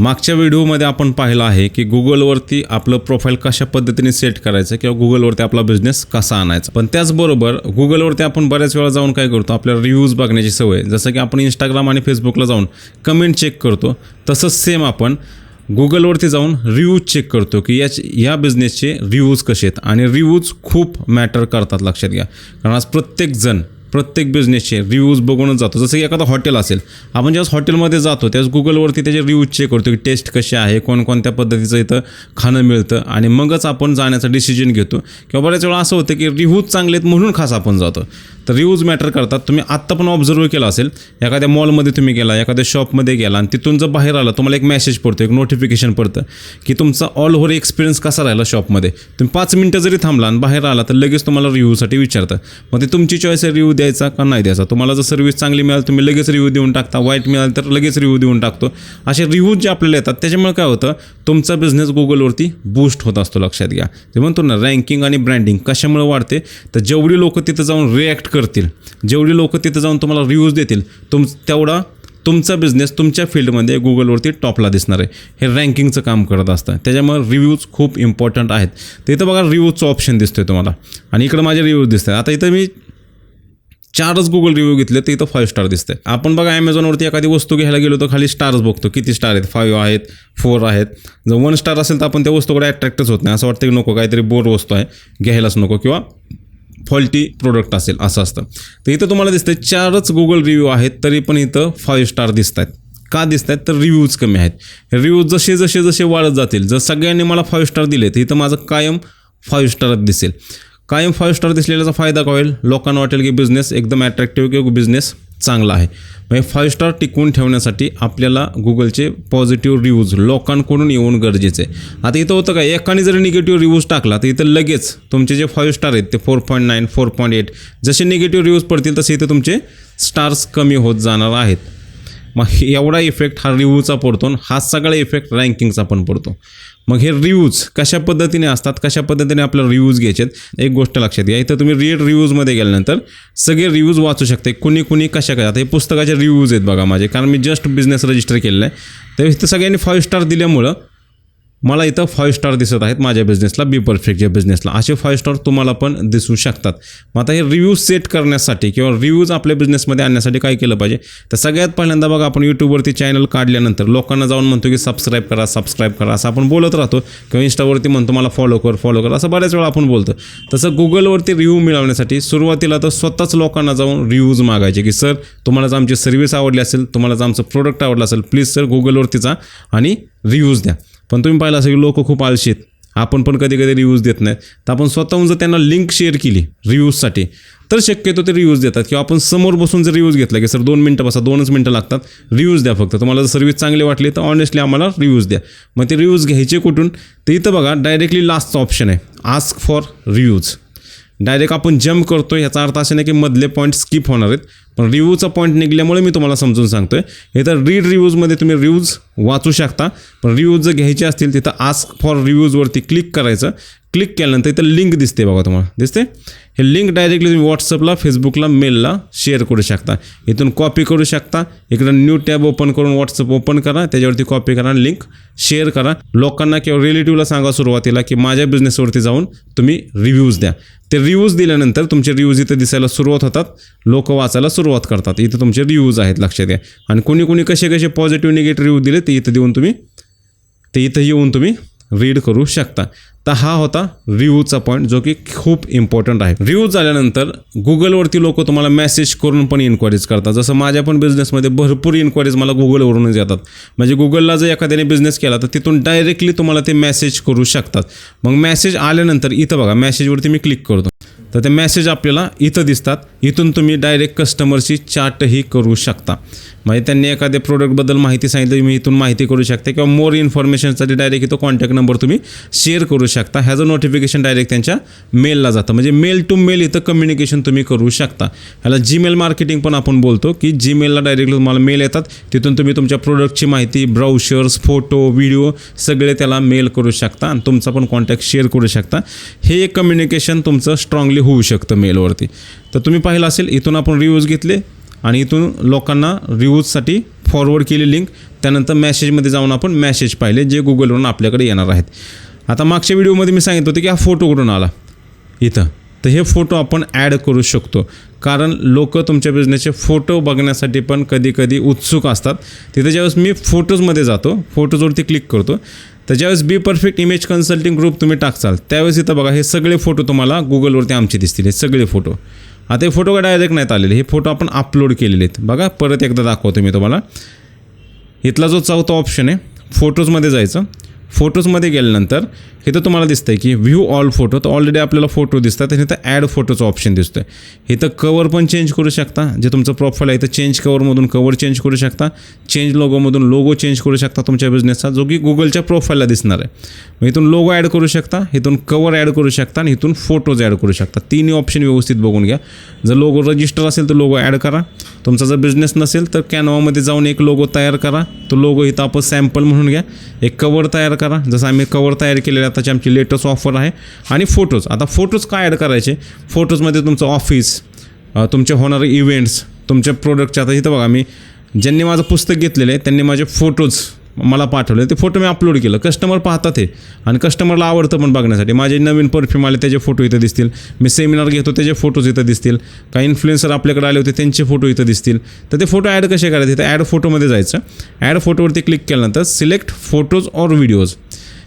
मागच्या व्हिडिओमध्ये आपण पाहिलं आहे की गुगलवरती आपलं प्रोफाईल कशा पद्धतीने सेट करायचं किंवा गुगलवरती आपला बिझनेस कसा आणायचा. पण त्याचबरोबर गुगलवरती आपण बऱ्याच वेळा जाऊन काय करतो आपल्याला रिव्ह्यूज बघण्याची सवय. जसं की आपण इंस्टाग्राम आणि फेसबुकला जाऊन कमेंट चेक करतो तसंच सेम आपण गुगलवरती जाऊन रिव्ह्यूज चेक करतो की याच या बिझनेसचे रिव्ह्यूज कसे आहेत. आणि रिव्ह्यूज खूप मॅटर करतात लक्षात घ्या. कारण आज प्रत्येकजण प्रत्येक बिझनेसचे रिव्ह्यूज बघूनच जातो. जसं की एखादं हॉटेल असेल. आपण ज्यावेळेस हॉटेलमध्ये जातो त्यावेळेस गुगलवरती त्याचे रिव्ह्यूज चेक करतो की टेस्ट कशी आहे कोणकोणत्या पद्धतीचं इथं खाणं मिळतं आणि मगच आपण जाण्याचा डिसिजन घेतो. किंवा बऱ्याच वेळा असं होतं की रिव्ह्यूज चांगले आहेत म्हणून खास आपण जातो. तर रिव्ह्यूज मॅटर करतात. तुम्ही आत्ता पण ऑब्झर्व केला असेल एखाद्या मॉलमध्ये तुम्ही गेला एखाद्या शॉपमध्ये गेला आणि तिथून जर बाहेर आला तुम्हाला एक मेसेज पडतो एक नोटिफिकेशन पडतं की तुमचा ऑल ओव्हर एक्सपिरियन्स कसा राहिला शॉपमध्ये तुम्ही पाच मिनटं जरी थांबला आणि बाहेर आला तर लगेच तुम्हाला रिव्ह्यूसाठी विचारतं. मग ते तुमची चॉईस आहे रिव्ह्यू द्यायचा का नाही द्यायचा. तुम्हाला जर सर्व्हिस चांगली मिळाली तुम्ही लगेच रिव्ह्यू देऊन टाकता. वाईट मिळाली तर लगेच रिव्ह्यू देऊन टाकतो. असे रिव्ह्यूज जे आपल्याला येतात त्याच्यामुळे काय होतं तुमचा बिझनेस गुगलवरती बूस्ट होत असतो लक्षात घ्या. ते म्हणतो ना रँकिंग आणि ब्रँडिंग कशामुळे वाढते तर जेवढी लोक तिथं जाऊन रिॲक्ट कर करतील. जेवढी लोक तिथं जाऊन तुम्हाला रिव्ह्यूज देतील तुम तेवढा तुमचा बिझनेस तुमच्या फील्डमध्ये गुगलवरती टॉपला दिसणार आहे. हे रँकिंगचं काम करत असतं. त्याच्यामुळे रिव्ह्यूज खूप इम्पॉर्टंट आहेत. तर इथं बघा रिव्ह्यूजचं ऑप्शन दिसतोय तुम्हाला. आणि इकडं माझे रिव्ह्यूज दिसत आता इथं मी चारच गुगल रिव्ह्यू घेतले तर इथं फाईव्ह स्टार दिसते आपण बघा ॲमेझॉनवरती एखादी वस्तू घ्यायला गेलो तर खाली स्टार्स बघतो. किती स्टार आहेत? फाईव्ह आहेत फोर आहेत. जर वन स्टार असेल तर आपण त्या वस्तूकडे अट्रॅक्टच होत नाही. असं वाटतं की नको काहीतरी बोर वस्तू आहे. घ्यायलाच नको. किंवा फॉल्टी प्रोडक्ट असेल असं असतं. तर इथं तुम्हाला दिसतं चारच गुगल रिव्ह्यू आहेत तरी पण इथं फाईव्ह स्टार दिसत आहेत का दिसत आहेत तर रिव्ह्यूज कमी आहेत. रिव्ह्यूज जसे जसे जसे वाढत जातील जर सगळ्यांनी मला फाईव्ह स्टार दिले तर इथं माझं कायम फाईव्ह स्टारच दिसेल. कायम फाईव्ह स्टार दिसलेल्याचा फायदा काय होईल? लोकांना वाटेल की बिझनेस एकदम अट्रॅक्टिव्ह किंवा बिझनेस चांगला आहे. म्हणजे फाईव्ह स्टार टिकवून ठेवण्यासाठी आपल्याला गुगलचे पॉझिटिव्ह रिव्ह्यूज लोकांकडून येऊन गरजेचे आहे. आता इथं होतं का एकाने जर निगेटिव्ह रिव्ह्यूज टाकला तर इथं लगेच तुमचे जे फाईव्ह स्टार आहेत ते four point nine four point eight जसे निगेटिव्ह रिव्ह्यूज पडतील तसे इथं तुमचे स्टार्स कमी होत जाणार आहेत. मग एवढा इफेक्ट हा रिव्ह्यूचा पडतो आणि हा सगळा इफेक्ट रँकिंगचा पण पडतो. मग हे रिव्ह्यूज कशा पद्धतीने असतात? कशा पद्धतीने आपल्याला रिव्ह्यूज घ्यायचे आहेत? एक गोष्ट लक्षात घ्या. इथं तुम्ही रीड रिव्ह्यूजमध्ये गेल्यानंतर सगळे रिव्ह्यूज वाचू शकते. कुणी कुणी कशा कशा आता हे पुस्तकाचे रिव्ह्यूज आहेत बघा माझे. कारण मी जस्ट बिझनेस रजिस्टर केलेलं आहे. तर इथं सगळ्यांनी फाईव्ह स्टार दिल्यामुळं मला इथं फाईव्ह स्टार दिसत आहेत माझ्या बिझनेसला बी परफेक्टच्या बिझनेसला असे फाईव्ह स्टार तुम्हाला पण दिसू शकतात. मग आता हे रिव्ह्यूज सेट करण्यासाठी किंवा रिव्ह्यूज आपल्या बिझनेसमध्ये आणण्यासाठी काय केलं पाहिजे? तर सगळ्यात पहिल्यांदा बघा आपण यूट्यूबवरती चॅनल काढल्यानंतर लोकांना जाऊन म्हणतो की सबस्क्राईब करा सबस्क्राईब करा असं आपण बोलत राहतो. किंवा इंस्टावरती म्हणतो मला फॉलो कर फॉलो कर असं बऱ्याच वेळा आपण बोलतो. तसं गुगलवरती रिव्ह्यू मिळवण्यासाठी सुरुवातीला तर स्वतःच लोकांना जाऊन रिव्ह्यूज मागायचे की सर तुम्हाला जर आमची सर्व्हिस आवडली असेल तुम्हाला जर आमचं प्रोडक्ट आवडलं असेल प्लीज सर गुगलवरती जा आणि रिव्ह्यूज द्या. पण तुम्ही पाहिलं असेल की लोक खूप आळशी आहेत. आपण पण कधी कधी रिव्ह्यूज देत नाहीत तर आपण स्वतःहून जर त्यांना लिंक शेअर केली रिव्ह्यूजसाठी तर शक्यतो ते रिव्ह्यूज देतात. किंवा आपण समोर बसून जर रिव्ह्यूज घेतला की सर दोन मिनटं बसा दोनच मिनटं लागतात. रिव्ह्यूज द्या फक्त. तुम्हाला जर सर्व्हिस चांगली वाटली तर ऑनेस्टली आम्हाला रिव्ह्यूज द्या. मग ते रिव्ह्यूज घ्यायचे कुठून? ते इथं बघा डायरेक्टली लास्टचं ऑप्शन आहे. आस्क फॉर रिव्ह्यूज डायरेक्ट आपण जम्प करतो याचा अर्थ असा नाही की मधले पॉईंट स्किप होणार आहेत पण रिव्ह्यूचा पॉईंट निघल्यामुळे मी तुम्हाला समजून सांगतो आहे इथं रीड रिव्ह्यूजमध्ये तुम्ही रिव्ह्यूज वाचू शकता पण रिव्ह्यूज जर घ्यायचे असतील तिथं आस्क फॉर रिव्ह्यूजवरती क्लिक करायचं. क्लिक केल्यानंतर इथं लिंक दिसते बघा तुम्हाला. दिसते? हे लिंक डायरेक्टली तुम्ही व्हॉट्सअपला फेसबुकला मेलला शेअर करू शकता. इथून कॉपी करू शकता. इकडं न्यू टॅब ओपन करून व्हॉट्सअप ओपन करा. त्याच्यावरती कॉपी करा लिंक शेअर करा. लोकांना किंवा रिलेटिव्हला सांगा सुरुवातीला की माझ्या बिझनेसवरती जाऊन तुम्ही रिव्ह्यूज द्या. ते रिव्ह्यूज दिल्यानंतर तुमचे रिव्ह्यूज इथं दिसायला सुरुवात होतात. लोक वाचायला सुरुवात करतात. इथं तुमचे रिव्ह्यूज आहेत लक्षात घ्या. आणि कोणी कोणी कसे कसे पॉझिटिव्ह निगेटिव्ह रिव्ह्यू दिले ते इथं देऊन तुम्ही ते इथं येऊन तुम्ही रीड करू शकता. तर हा होता रिव्ह्यूचा पॉईंट जो की खूप इम्पॉर्टंट आहे. रिव्ह्यूज झाल्यानंतर गुगलवरती लोक तुम्हाला मेसेज करून पण इन्क्वायरीज करतात. जसं माझ्या पण बिझनेसमध्ये भरपूर इन्क्वायरीज मला गुगलवरूनच येतात. म्हणजे गुगलला जर एखाद्याने बिझनेस केला तर तिथून डायरेक्टली तुम्हाला ते मेसेज करू शकतात. मग मेसेज आल्यानंतर इथं बघा मेसेजवरती मी क्लिक करतो. तर ते मेसेज आपल्याला इथं दिसतात. इथून तुम्ही डायरेक्ट कस्टमरशी चाटही करू शकता. म्हणजे त्यांनी एखाद्या प्रोडक्टबद्दल माहिती सांगितली तुम्ही इथून माहिती करू शकता किंवा मोर इन्फॉर्मेशनसाठी डायरेक्ट इथं कॉन्टॅक्ट नंबर तुम्ही शेअर करू शकता. ह्याचं नोटिफिकेशन डायरेक्ट त्यांच्या मेलला जातं. म्हणजे मेल टू मेल इथं कम्युनिकेशन तुम्ही करू शकता. ह्याला जीमेल मार्केटिंग पण आपण बोलतो की जीमेलला डायरेक्टली तुम्हाला मेल येतात. तिथून तुम्ही तुमच्या प्रोडक्टची माहिती ब्राउशर्स फोटो व्हिडिओ सगळे त्याला मेल करू शकता आणि तुमचा पण कॉन्टॅक्ट शेअर करू शकता. हे एक कम्युनिकेशन तुमचं स्ट्रॉंगली होऊ शकतं मेलवरती तर तुम्ही पाहिलं असेल इथून आपण रिव्ह्यूज घेतले आणि इथून लोकांना रिव्ह्यूजसाठी फॉरवर्ड केली लिंक त्यानंतर मॅसेजमध्ये जाऊन आपण मॅसेज पाहिले जे गुगलवरून आपल्याकडे येणार आहेत. आता मागच्या व्हिडिओमध्ये मी सांगितलं होतं की हा फोटो कुठून आला? इथं. तर हे फोटो आपण ॲड करू शकतो. कारण लोक तुमच्या बिझनेसचे फोटो बघण्यासाठी पण कधी कधी उत्सुक असतात. तिथे ज्यावेळेस मी फोटोजमध्ये जातो फोटोजवरती क्लिक करतो तर ज्यावेळेस be perfect image consulting group तुम्ही टाकचाल त्यावेळेस इथं बघा हे सगळे फोटो तुम्हाला गुगलवरती आमचे दिसतील. हे सगळे फोटो आता हे फोटो काय डायरेक्ट नाहीत आलेले. हे फोटो आपण अपलोड केलेले आहेत. बघा परत एकदा दाखवतो मी तुम्हाला. इथला जो चौथा ऑप्शन आहे फोटोजमध्ये जायचं. फोटोजमध्ये गेल्यानंतर इथं तुम्हाला दिसतंय की व्ह्यू ऑल फोटो तर ऑलरेडी आपल्याला फोटो दिसतात आणि इथं ॲड फोटोचं ऑप्शन दिसतोय. इथं कवर पण चेंज करू शकता. जे तुमचं प्रोफाईल आहे इथं चेंज कवरमधून कवर चेंज करू शकता. चेंज लोगोमधून लोगो चेंज करू शकता तुमच्या बिझनेसचा जो की गुगलच्या प्रोफाईलला दिसणार आहे. मग इथून लोगो ॲड करू शकता इथून कवर ॲड करू शकता आणि इथून फोटोज ॲड करू शकता. तिन्ही ऑप्शन व्यवस्थित बघून घ्या. जर लोगो रजिस्टर असेल तर लोगो ॲड करा. तुमचा जर बिझनेस नसेल तर कॅनवामध्ये जाऊन एक लोगो तयार करा. तो लोगो इथं आपण सॅम्पल म्हणून घ्या. एक कवर तयार करा. जसं आम्ही कवर तयार केलेलं आहे आताची आमची लेटेस्ट ऑफर आहे. आणि फोटोज आता फोटोज काय ॲड करायचे? फोटोजमध्ये तुमचं ऑफिस तुमचे होणारे इव्हेंट्स तुमच्या प्रोडक्टचे आता इथं बघा मी ज्यांनी माझं पुस्तक घेतलेलं आहे त्यांनी माझे फोटोज मला पाठवले. ते फोटो मी अपलोड केलं. कस्टमर पाहतात हे. आणि कस्टमरला आवडतं पण बघण्यासाठी. माझे नवीन परफ्यूम आले त्याचे फोटो इथं दिसतील. मी सेमिनार घेतो त्याचे फोटोज इथं दिसतील. काही इन्फ्लुएन्सर आपल्याकडे आले होते त्यांचे फोटो इथं दिसतील. तर ते फोटो ॲड कसे करायचे? तर ॲड फोटोमध्ये जायचं. ॲड फोटोवरती क्लिक केल्यानंतर सिलेक्ट फोटोज ऑर व्हिडिओज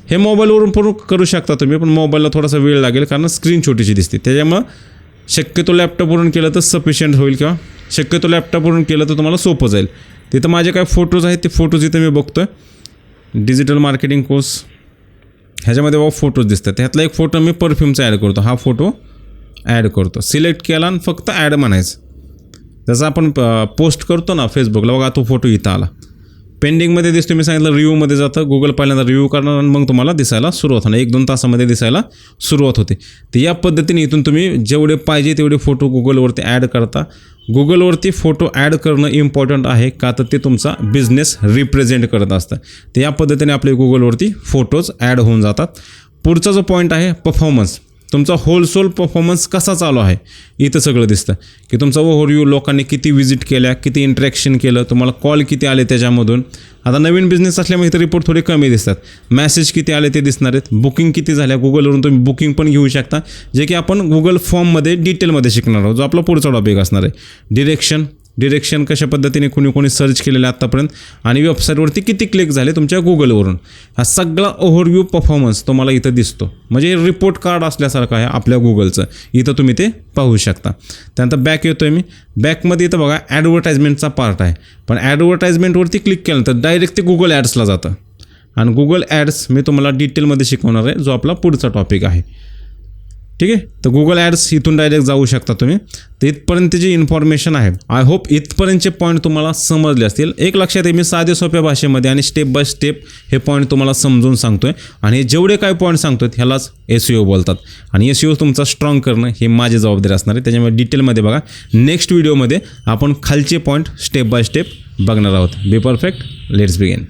हे मोबाईलवरून पण करू शकता तुम्ही पण मोबाईलला थोडासा वेळ लागेल कारण स्क्रीन छोटीशी दिसते. त्याच्यामुळं शक्यतो लॅपटॉपवरून केलं तर सफिशियंट होईल किंवा शक्यतो लॅपटॉपवरून केलं तर तुम्हाला सोपं जाईल. तिथं माझे काय फोटोज आहेत ते फोटोज इथं मी बघतो आहे डिजिटल मार्केटिंग कोर्स ह्याच्यामध्ये बाबा फोटोज दिसतात. ह्यातला एक फोटो मी परफ्यूमचा ॲड करतो. हा फोटो ॲड करतो. सिलेक्ट केला आणि फक्त ॲड म्हणायचं. जसं आपण पोस्ट करतो ना फेसबुकला बघा तो फोटो इथं आला. पेंडिंगमध्ये दिसतो मी सांगितलं रिव्ह्यूमध्ये जातं. गुगल पहिल्यांदा रिव्ह्यू करणार आणि मग तुम्हाला दिसायला सुरुवात होणार. एक दोन तासामध्ये दिसायला सुरुवात होते. तर या पद्धतीने इथून तुम्ही जेवढे पाहिजे तेवढे फोटो गुगलवरती ॲड करता. गुगलवरती फोटो ॲड करणं इम्पॉर्टंट आहे का तर ते तुमचा बिझनेस रिप्रेझेंट करत असतं. तर या पद्धतीने आपले गुगलवरती फोटोज ॲड होऊन जातात. पुढचा जो पॉईंट आहे परफॉर्मन्स तुमचा होलसोल परफॉर्मन्स कसा चालू आहे? इथं सगळं दिसतं. की तुमचा ओव्हरव्ह्यू लोकांनी किती विजिट केल्या किती इंटरॅक्शन केलं तुम्हाला कॉल किती आले त्याच्यामधून. आता नवीन बिझनेस असल्यामुळे इथं रिपोर्ट थोडे कमी दिसतात. मॅसेज किती आले ते दिसणार आहेत. बुकिंग किती झाल्या गुगलवरून तुम्ही बुकिंग पण घेऊ शकता. जे की आपण गुगल फॉर्ममध्ये डिटेलमध्ये शिकणार आहोत. जो आपला पुढचा टॉपिक असणार आहे. डिरेक्शन डिरेक्शन कशा पद्धतीने कोणी कोणी सर्च केलेलं आत्तापर्यंत? आणि वेबसाईटवरती किती क्लिक झाले तुमच्या गुगलवरून हा सगळा ओव्हरव्ह्यू परफॉर्मन्स तुम्हाला इथं दिसतो. म्हणजे रिपोर्ट कार्ड असल्यासारखं आहे आपल्या गुगलचं इथं तुम्ही ते पाहू शकता. त्यानंतर बॅक येतो आहे मी. बॅकमध्ये इथं बघा ॲडव्हर्टाईजमेंटचा पार्ट आहे. पण ॲडव्हर्टाईजमेंटवरती क्लिक केलं तर डायरेक्ट ते गुगल ॲड्सला जातं. आणि गुगल ॲड्स मी तुम्हाला डिटेलमध्ये शिकवणार आहे जो आपला पुढचा टॉपिक आहे. ठीक आहे? तर गुगल ॲड्स इथून डायरेक्ट जाऊ शकता तुम्ही. तर इथपर्यंत जी इन्फॉर्मेशन आहे आय होप इथपर्यंतचे पॉईंट तुम्हाला समजले असतील. एक लक्षात येईल मी साध्या सोप्या भाषेमध्ये आणि स्टेप बाय स्टेप हे पॉईंट तुम्हाला समजून सांगतोय. आणि जेवढे काय पॉईंट सांगतोय ह्यालाच एस बोलतात. आणि एस तुमचा स्ट्रॉंग करणं हे माझी जबाबदारी असणार आहे. त्याच्यामुळे डिटेलमध्ये बघा. नेक्स्ट व्हिडिओमध्ये आपण खालचे पॉईंट स्टेप बाय स्टेप बघणार आहोत. Be perfect let's began